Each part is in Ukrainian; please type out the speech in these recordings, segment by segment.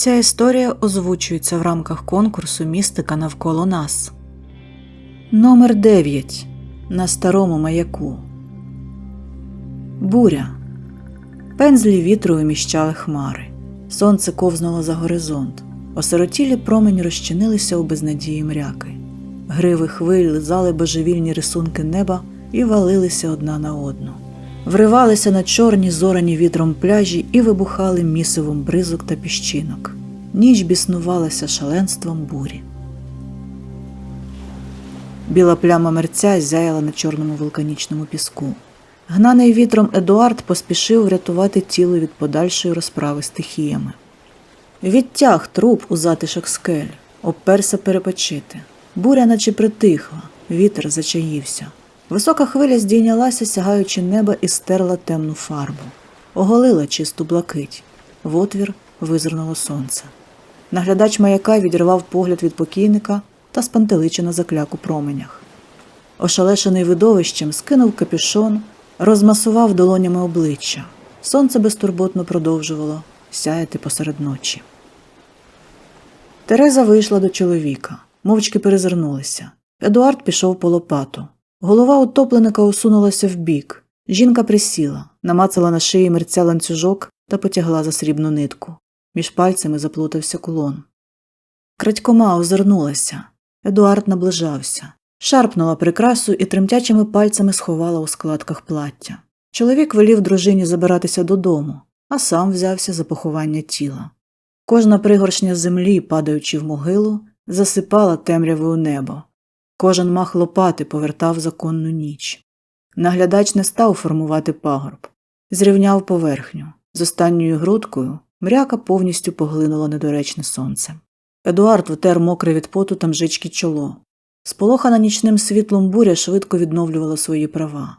Ця історія озвучується в рамках конкурсу Містика навколо нас. Номер 9. На старому маяку. Буря. Пензлі вітру виміщали хмари. Сонце ковзнуло за горизонт. Осиротілі промені розчинилися у безнадії мряки. Гриви хвиль лизали божевільні рисунки неба і валилися одна на одну. Вривалися на чорні зорані вітром пляжі і вибухали місивом бризок та піщинок. Ніч біснувалася шаленством бурі. Біла пляма мерця зяяла на чорному вулканічному піску. Гнаний вітром Едуард поспішив врятувати тіло від подальшої розправи стихіями. Відтяг труп у затишок скель, обперся перепочити. Буря наче притихла, вітер зачаївся. Висока хвиля здійнялася, сягаючи неба, і стерла темну фарбу, оголила чисту блакить. В отвір визирнуло сонце. Наглядач маяка відірвав погляд від покійника та спантеличено закляк у променях. Ошалешений видовищем скинув капюшон, розмасував долонями обличчя. Сонце безтурботно продовжувало сяяти посеред ночі. Тереза вийшла до чоловіка, мовчки перезирнулися. Едуард пішов по лопату. Голова утопленика осунулася вбік. Жінка присіла, намацала на шиї мерця ланцюжок та потягла за срібну нитку. Між пальцями заплутався кулон. Крадькома озирнулася. Едуард наближався. Шарпнула прикрасу і тремтячими пальцями сховала у складках плаття. Чоловік велів дружині забиратися додому, а сам взявся за поховання тіла. Кожна пригоршня землі, падаючи в могилу, засипала темрявою небо. Кожен мах лопати повертав законну ніч. Наглядач не став формувати пагорб, зрівняв поверхню. З останньою грудкою мряка повністю поглинула недоречне сонце. Едуард втер мокре від поту та мжички чоло. Сполохана нічним світлом буря швидко відновлювала свої права.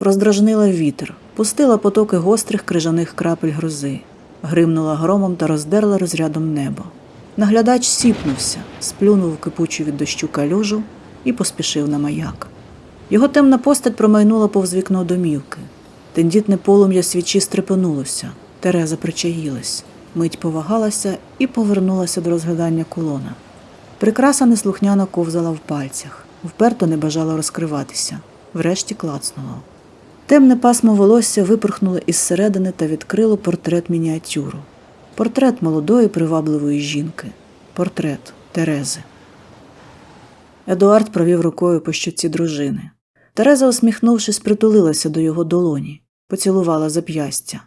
Роздражнила вітер, пустила потоки гострих крижаних крапель грози, гримнула громом та роздерла розрядом небо. Наглядач сіпнувся, сплюнув кипучу від дощу калюжу і поспішив на маяк. Його темна постать промайнула повз вікно домівки. Тендітне полум'я свічі стрепенулося. Тереза причаїлась, мить повагалася і повернулася до розглядання колона. Прикраса неслухняно ковзала в пальцях, вперто не бажала розкриватися, врешті клацнуло. Темне пасмо волосся випорхнуло із середини та відкрило портрет мініатюру. Портрет молодої привабливої жінки, портрет Терези. Едуард провів рукою по щоці дружини. Тереза, усміхнувшись, притулилася до його долоні, поцілувала зап'ястя.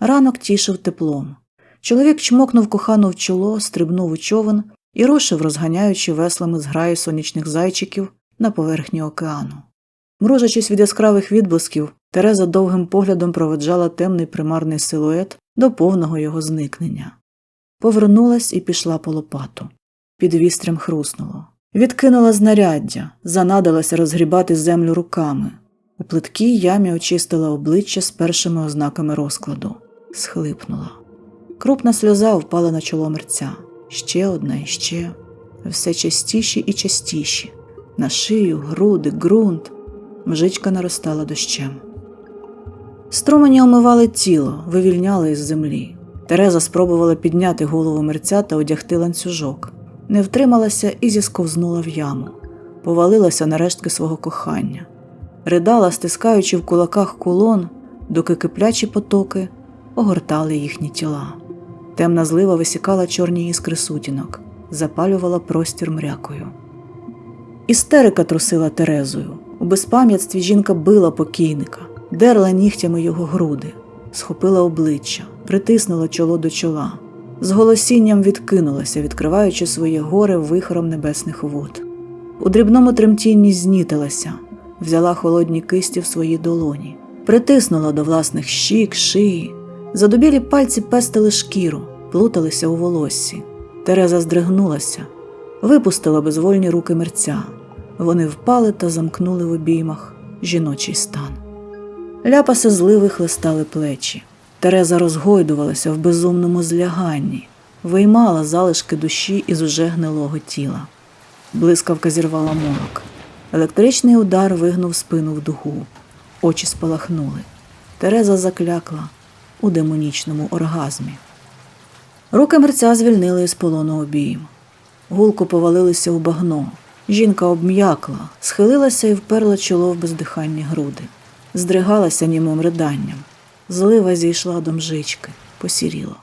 Ранок тішив теплом. Чоловік чмокнув кохану в чоло, стрибнув у човен і рушив, розганяючи веслами зграї сонячних зайчиків на поверхні океану. Мружачись від яскравих відблисків, Тереза довгим поглядом проведжала темний примарний силует до повного його зникнення. Повернулась і пішла по лопату. Під вістрям хруснуло. Відкинула знаряддя, занадилася розгрібати землю руками. У плиткій ямі очистила обличчя з першими ознаками розкладу, схлипнула. Крупна сльоза впала на чоло мерця. Ще одна і ще, все частіші і частіші. На шию, груди, ґрунт. Мжичка наростала дощем. Струмені омивали тіло, вивільняли із землі. Тереза спробувала підняти голову мерця та одягти ланцюжок. Не втрималася і зісковзнула в яму, повалилася на рештки свого кохання, ридала, стискаючи в кулаках кулон, доки киплячі потоки огортали їхні тіла. Темна злива висікала чорні іскри сутінок, запалювала простір мрякою. Істерика трусила Терезою. У безпам'ятстві жінка била покійника, дерла нігтями його груди, схопила обличчя, притиснула чоло до чола, з голосінням відкинулася, відкриваючи своє горе вихором небесних вод. У дрібному тремтінні знітилася, взяла холодні кисті в свої долоні, притиснула до власних щік, шиї. Задубілі пальці пестили шкіру, плуталися у волоссі. Тереза здригнулася, випустила безвольні руки мерця. Вони впали та замкнули в обіймах жіночий стан. Ляпаси зливи хлистали плечі. Тереза розгойдувалася в безумному зляганні, виймала залишки душі із уже гнилого тіла. Блискавка зірвала морок. Електричний удар вигнув спину в дугу. Очі спалахнули. Тереза заклякла у демонічному оргазмі. Руки мерця звільнили із полону обійм. Гулко повалилися у багно. Жінка обм'якла, схилилася і вперла чоло в бездиханні груди, здригалася німим риданням. Злива зійшла до мжички, посіріло.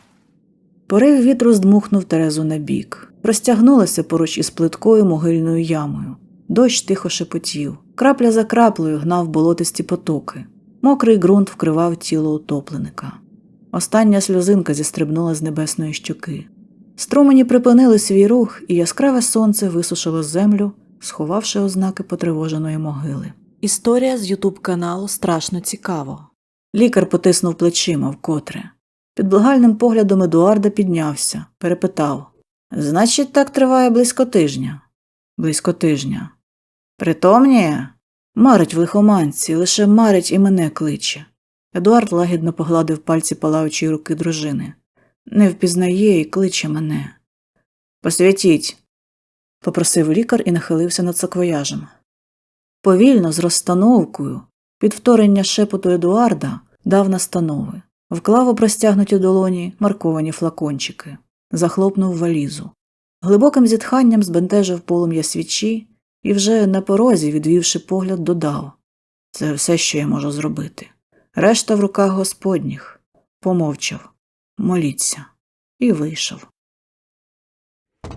Порив вітру здмухнув Терезу на бік, розтягнулася поруч із плиткою могильною ямою. Дощ тихо шепотів, крапля за краплею гнав болотисті потоки. Мокрий ґрунт вкривав тіло утопленика. Остання сльозинка зістрибнула з небесної щоки. Струмені припинили свій рух, і яскраве сонце висушило землю, сховавши ознаки потривоженої могили. Історія з Ютуб каналу страшно цікаво. Лікар потиснув плечима вкотре. Під благальним поглядом Едуарда піднявся, перепитав Значить, так триває близько тижня. Близько тижня. Притомніє? Марить в лихоманці, лише марить і мене кличе. Едуард лагідно погладив пальці палаючої руки дружини. Не впізнає і кличе мене. Посвятіть, попросив лікар і нахилився над саквояжем. Повільно, з розстановкою, під вторення шепоту Едуарда дав настанови, вклав у простягнуті долоні марковані флакончики, захлопнув валізу. Глибоким зітханням збентежив полум'я свічі і вже на порозі, відвівши погляд, додав Це все, що я можу зробити. Решта в руках господніх. Помовчав моліться, і вийшов.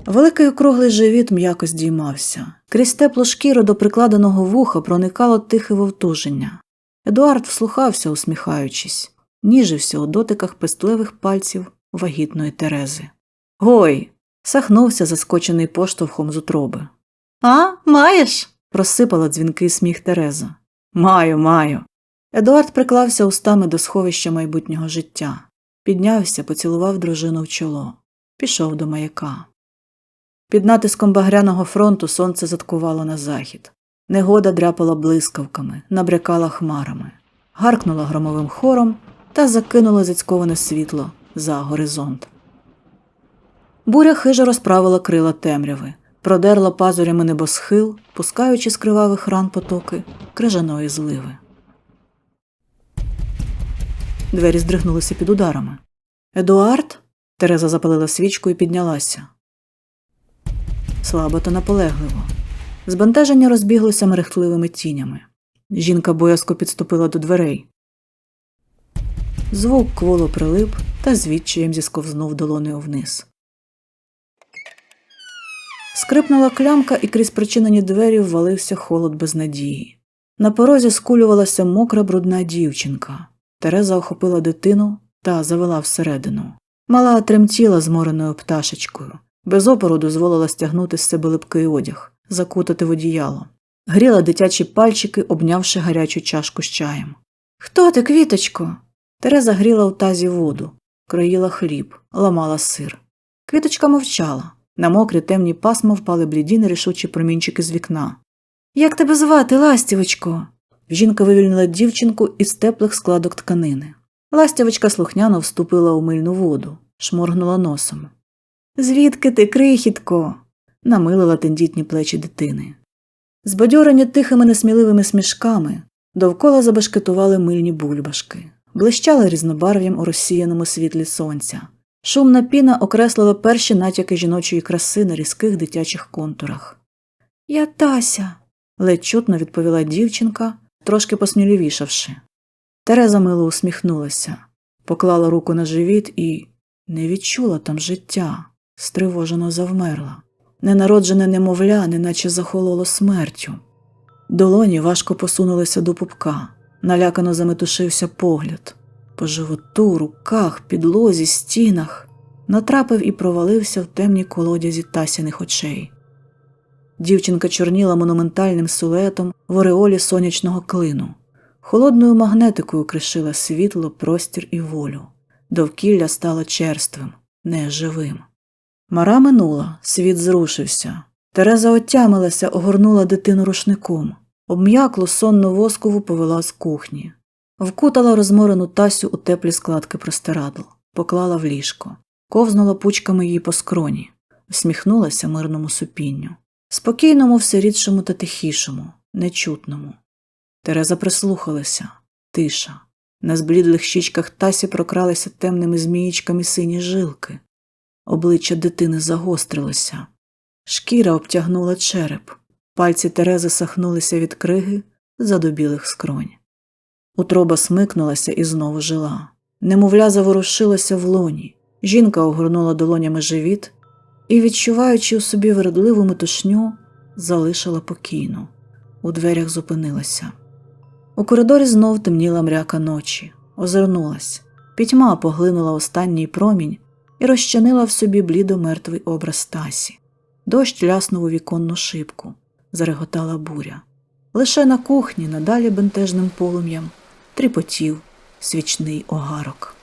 Великий округлий живіт м'яко здіймався. Крізь теплу шкіру до прикладеного вуха проникало тихе вовтуження. Едуард вслухався, усміхаючись, ніжився у дотиках пестливих пальців вагітної Терези. Гой. сахнувся, заскочений поштовхом з утроби. А, маєш? просипала дзвінкий сміх Тереза. Маю, маю. Едуард приклався устами до сховища майбутнього життя. Піднявся, поцілував дружину в чоло, пішов до маяка. Під натиском багряного фронту сонце заткувало на захід. Негода дряпала блискавками, набрякала хмарами, гаркнула громовим хором та закинула зацьковане світло за горизонт. Буря хижо розправила крила темряви, продерла пазурями небосхил, пускаючи з кривавих ран потоки крижаної зливи. Двері здригнулися під ударами. Едуард? Тереза запалила свічку і піднялася. Слабо та наполегливо. Збентеження розбіглося мерехтливими тінями. Жінка боязко підступила до дверей. Звук кволо прилип та звідчаєм зісковзнув долонею вниз. Скрипнула клямка, і крізь причинені двері ввалився холод безнадії. На порозі скулювалася мокра брудна дівчинка. Тереза охопила дитину та завела всередину. Мала тремтіла змореною пташечкою, без опору дозволила стягнути з себе липкий одяг, закутати в одіяло. Гріла дитячі пальчики, обнявши гарячу чашку з чаєм. Хто ти, квіточко? Тереза гріла в тазі воду, кроїла хліб, ламала сир. Квіточка мовчала. На мокрі темні пасма впали бліді нерішучі промінчики з вікна. Як тебе звати, ластівочко? Жінка вивільнила дівчинку із теплих складок тканини. Ластівочка слухняно вступила у мильну воду, шморгнула носом. Звідки ти, крихітко? намилила тендітні плечі дитини. Збадьорені тихими несміливими смішками, довкола забашкетували мильні бульбашки, блищали різнобарв'ям у розсіяному світлі сонця. Шумна піна окреслила перші натяки жіночої краси на різких дитячих контурах. Я Тася, ледь чутно відповіла дівчинка, трошки посміливішавши. Тереза мило усміхнулася, поклала руку на живіт і не відчула там життя, стривожено завмерла. Ненароджене немовля, неначе захололо смертю. Долоні важко посунулися до пупка, налякано заметушився погляд. По животу, руках, підлозі, стінах натрапив і провалився в темній колодязі тасяних очей. Дівчинка чорніла монументальним силуетом в ореолі сонячного клину, холодною магнетикою кришила світло, простір і волю. Довкілля стало черствим, неживим. Мара минула, світ зрушився. Тереза отямилася, огорнула дитину рушником, обм'якло сонну воскову повела з кухні, вкутала розморену тасю у теплі складки простирадл, поклала в ліжко, ковзнула пучками її по скроні, всміхнулася мирному супінню спокійному, все рідшому та тихішому, нечутному. Тереза прислухалася тиша. На зблідлих щічках тасі прокралися темними зміїчками сині жилки. Обличчя дитини загострилося. Шкіра обтягнула череп. Пальці Терези сахнулися від криги задобілих скронь. Утроба смикнулася і знову жила. Немовля заворушилася в лоні. Жінка огорнула долонями живіт і, відчуваючи у собі вередливу метушню, залишила покійну. У дверях зупинилася. У коридорі знов темніла мряка ночі, озирнулась. Пітьма поглинула останній промінь і розчинила в собі блідо мертвий образ Тасі. Дощ ляснув у віконну шибку, зареготала буря. Лише на кухні, надалі бентежним полум'ям, тріпотів свічний огарок.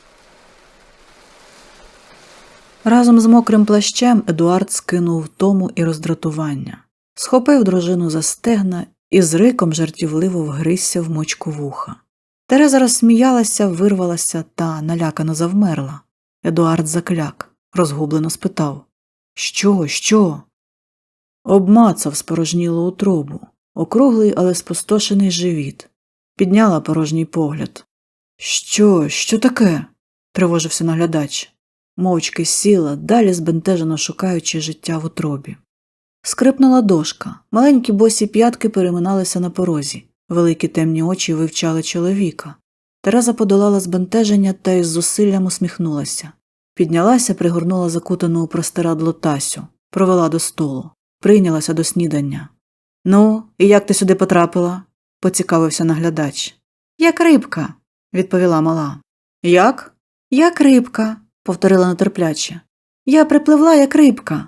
Разом з мокрим плащем Едуард скинув втому і роздратування, схопив дружину за стегна і з риком жартівливо вгризся в мочку вуха. Тереза розсміялася, вирвалася та налякано завмерла. Едуард закляк, розгублено спитав Що, що? Обмацав спорожнілу утробу, округлий, але спустошений живіт, підняла порожній погляд. Що, що таке? тривожився наглядач. Мовчки сіла, далі збентежено шукаючи життя в утробі. Скрипнула дошка, маленькі босі п'ятки переминалися на порозі, великі темні очі вивчали чоловіка. Тереза подолала збентеження та із зусиллям усміхнулася. Піднялася, пригорнула закутану у простирадло Тасю, провела до столу, прийнялася до снідання. Ну, і як ти сюди потрапила? поцікавився наглядач. Як рибка, відповіла мала. Як? Як рибка, повторила нетерпляче. Я припливла, як рибка.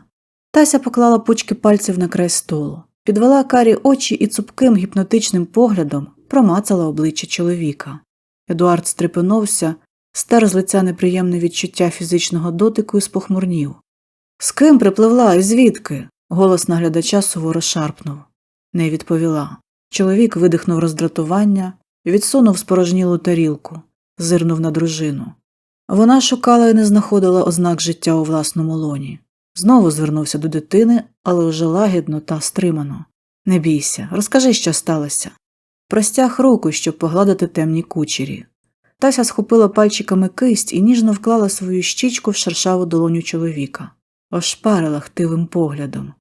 Тася поклала пучки пальців на край столу, підвела карі очі і цупким гіпнотичним поглядом промацала обличчя чоловіка. Едуард стрепенувся, стер з лиця неприємне відчуття фізичного дотику і спохмурнів. З ким припливла і звідки? Голос наглядача суворо шарпнув. Не відповіла. Чоловік видихнув роздратування, відсунув спорожнілу тарілку, зирнув на дружину. Вона шукала і не знаходила ознак життя у власному лоні. Знову звернувся до дитини, але вже лагідно та стримано. Не бійся, розкажи, що сталося. Простяг руку, щоб погладити темні кучері. Тася схопила пальчиками кисть і ніжно вклала свою щічку в шершаву долоню чоловіка, ошпарила хтивим поглядом,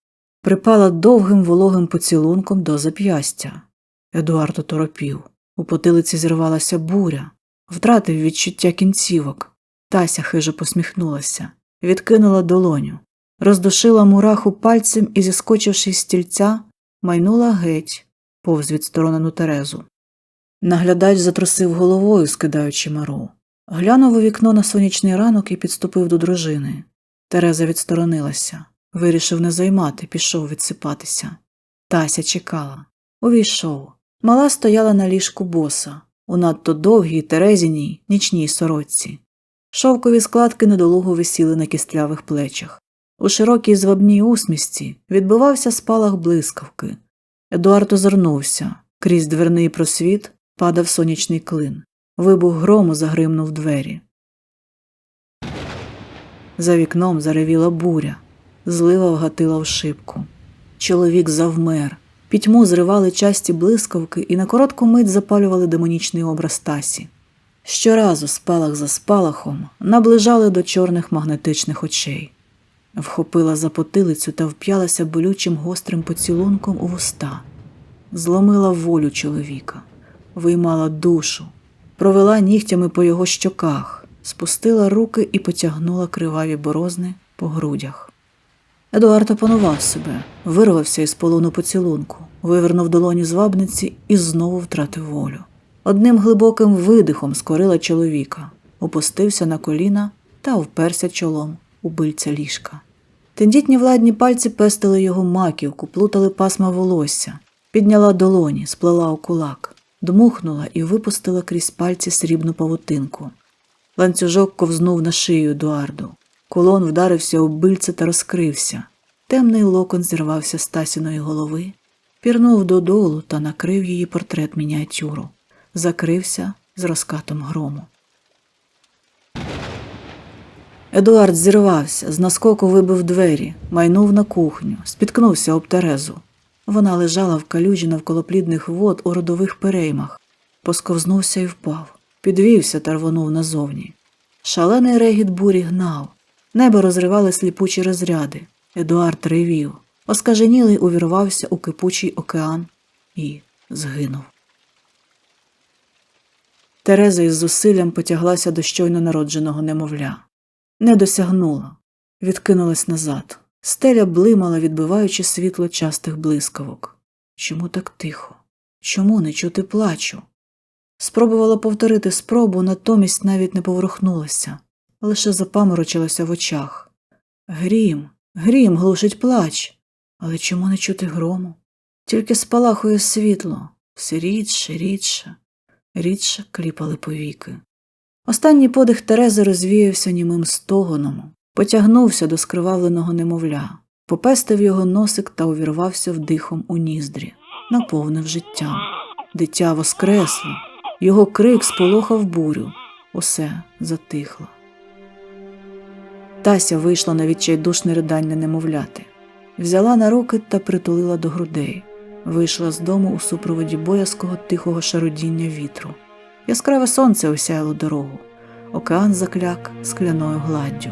припала довгим вологим поцілунком до зап'ястя. Едуард оторопів. У потилиці зірвалася буря, втратив відчуття кінцівок. Тася хижо посміхнулася, відкинула долоню, роздушила мураху пальцем і, зіскочивши з стільця, майнула геть, повз відсторонену Терезу. Наглядач затрусив головою, скидаючи мару. Глянув у вікно на сонячний ранок і підступив до дружини. Тереза відсторонилася, вирішив не займати, пішов відсипатися. Тася чекала. Увійшов. Мала стояла на ліжку боса, у надто довгій терезіній нічній сорочці. Шовкові складки недолуго висіли на кістлявих плечах. У широкій звабній усмісті відбивався спалах блискавки. Едуард озирнувся. Крізь дверний просвіт падав сонячний клин. Вибух грому загримнув двері. За вікном заревіла буря. Злива вгатила в шибку. Чоловік завмер. Пітьму зривали часті блискавки і на коротку мить запалювали демонічний образ Тасі. Щоразу, спалах за спалахом, наближали до чорних магнетичних очей. Вхопила за потилицю та вп'ялася болючим гострим поцілунком у вуста, зломила волю чоловіка, виймала душу, провела нігтями по його щоках, спустила руки і потягнула криваві борозни по грудях. Едуард опанував себе, вирвався із полону поцілунку, вивернув долоні звабниці і знову втратив волю. Одним глибоким видихом скорила чоловіка, опустився на коліна та вперся чолом у бильця ліжка. Тендітні владні пальці пестили його маківку, плутали пасма волосся, підняла долоні, сплела у кулак, дмухнула і випустила крізь пальці срібну павутинку. Ланцюжок ковзнув на шию Едуарду. Колон вдарився у бильце та розкрився. Темний локон зірвався з Тасіної голови, пірнув додолу та накрив її портрет мініатюру, закрився з розкатом грому. Едуард зірвався, з наскоку вибив двері, майнув на кухню, спіткнувся об Терезу. Вона лежала в калюжі навколо плідних вод у родових переймах, посковзнувся і впав, підвівся та рвонув назовні. Шалений регіт бурі гнав, Небо розривали сліпучі розряди. Едуард ревів. Оскаженілий увірвався у кипучий океан і згинув. Тереза із зусиллям потяглася до щойно народженого немовля. Не досягнула, відкинулась назад. Стеля блимала, відбиваючи світло частих блискавок. Чому так тихо? Чому не чути плачу? Спробувала повторити спробу, натомість навіть не поворухнулася, лише запаморочилася в очах. Грім, грім глушить плач. Але чому не чути грому? Тільки спалахує світло, все рідше, рідше, рідше кліпали повіки. Останній подих Терези розвіявся німим стогоном, потягнувся до скривавленого немовля, попестив його носик та увірвався вдихом у ніздрі, наповнив життя. Дитя воскресло, його крик сполохав бурю, усе затихло. Тася вийшла на відчайдушне ридання немовляти, взяла на руки та притулила до грудей, вийшла з дому у супроводі боязкого тихого шародіння вітру. Яскраве сонце осяяло дорогу, океан закляк скляною гладдю.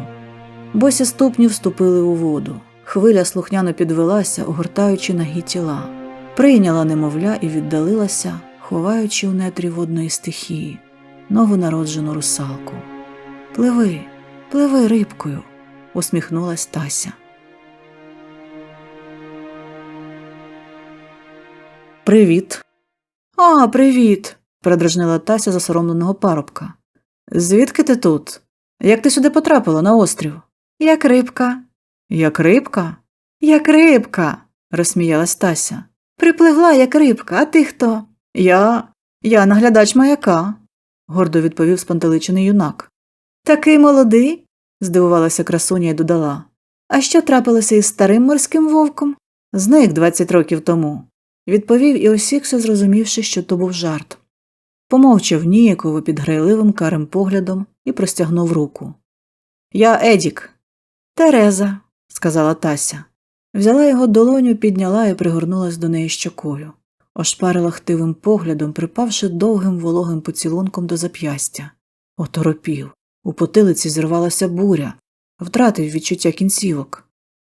Босі ступні вступили у воду. Хвиля слухняно підвелася, огортаючи нагі тіла, прийняла немовля і віддалилася, ховаючи у нетрі водної стихії, новонароджену русалку. Пливи, пливи рибкою, усміхнулась Тася. Привіт. А, привіт. Передражнила Тася засоромленого парубка. Звідки ти тут? Як ти сюди потрапила на острів? Як рибка. Як рибка? Як рибка, розсміялась Тася. Припливла, як рибка, а ти хто? Я. Я наглядач маяка, гордо відповів спантеличений юнак. Такий молодий? здивувалася красуня і додала. А що трапилося із старим морським вовком? Зник двадцять років тому, відповів і осікся, зрозумівши, що то був жарт. Помовчав ніяково під грайливим карим поглядом і простягнув руку. Я Едік. Тереза, сказала Тася. Взяла його долоню, підняла і пригорнулась до неї щокою, ошпарила хтивим поглядом, припавши довгим вологим поцілунком до зап'ястя. Оторопів. У потилиці зірвалася буря, втратив відчуття кінцівок.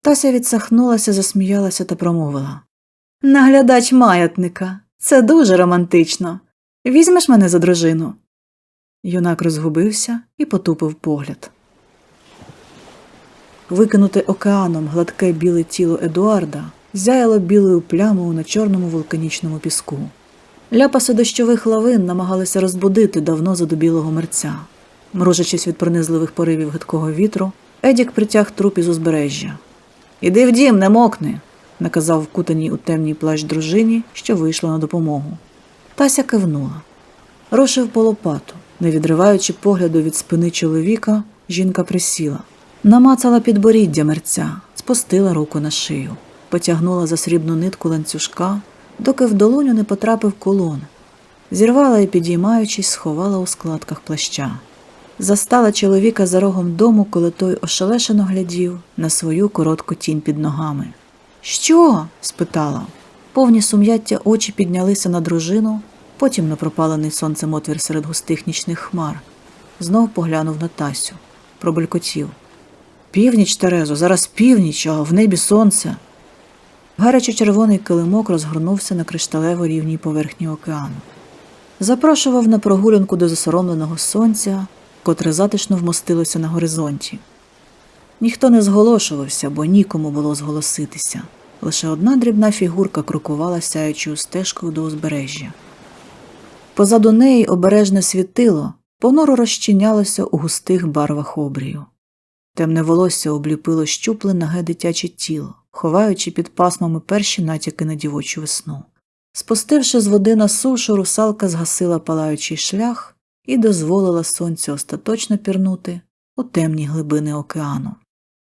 Тася відсахнулася, засміялася та промовила Наглядач маятника. Це дуже романтично. Візьмеш мене за дружину. Юнак розгубився і потупив погляд. Викинуте океаном гладке біле тіло Едуарда зяяло білою плямою на чорному вулканічному піску. Ляпаси дощових лавин намагалися розбудити давно задубілого мерця. Мружачись від пронизливих поривів гидкого вітру, Едік притяг труп із узбережжя. Іди в дім, не мокни, наказав вкутаній у темній плащ дружині, що вийшла на допомогу. Тася кивнула. Рушив по лопату. Не відриваючи погляду від спини чоловіка, жінка присіла. Намацала підборіддя мерця, спустила руку на шию, потягнула за срібну нитку ланцюжка, доки в долоню не потрапив колон. Зірвала і, підіймаючись, сховала у складках плаща. Застала чоловіка за рогом дому, коли той ошелешено глядів на свою коротку тінь під ногами. Що? спитала. Повні сум'яття очі піднялися на дружину, потім на пропалений сонцем отвір серед густих нічних хмар. Знов поглянув на Тасю, пробелькотів. Північ, Терезо, зараз північ, а в небі сонце. Гарячо червоний килимок розгорнувся на кришталево рівній поверхні океану. Запрошував на прогулянку до засоромленого сонця, котре затишно вмостилося на горизонті. Ніхто не зголошувався, бо нікому було зголоситися. Лише одна дрібна фігурка крокувала сяючою стежкою до узбережжя. Позаду неї обережне світило понуро розчинялося у густих барвах обрію. Темне волосся обліпило щупле наге дитяче тіло, ховаючи під пасмами перші натяки на дівочу весну. Спустивши з води на сушу, русалка згасила палаючий шлях і дозволила сонцю остаточно пірнути у темні глибини океану.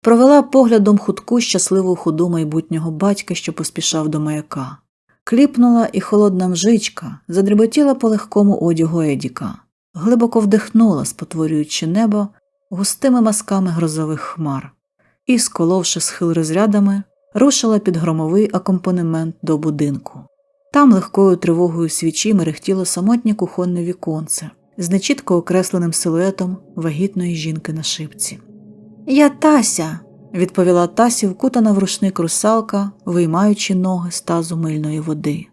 Провела поглядом хутку щасливу худу майбутнього батька, що поспішав до маяка. Кліпнула і холодна мжичка задріботіла по легкому одягу Едіка, глибоко вдихнула, спотворюючи небо густими масками грозових хмар, і, сколовши схил розрядами, рушила під громовий акомпанемент до будинку. Там легкою тривогою свічі мерехтіло самотнє кухонне віконце з нечітко окресленим силуетом вагітної жінки на шипці. Я Тася, відповіла Тасі, вкутана в рушник русалка, виймаючи ноги з тазу мильної води.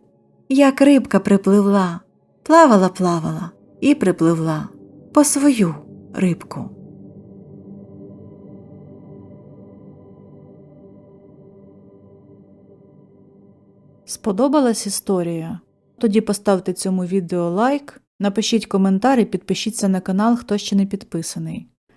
Як рибка припливла, плавала, плавала і припливла по свою рибку. Сподобалась історія? Тоді поставте цьому відео лайк, напишіть коментар і підпишіться на канал, хто ще не підписаний.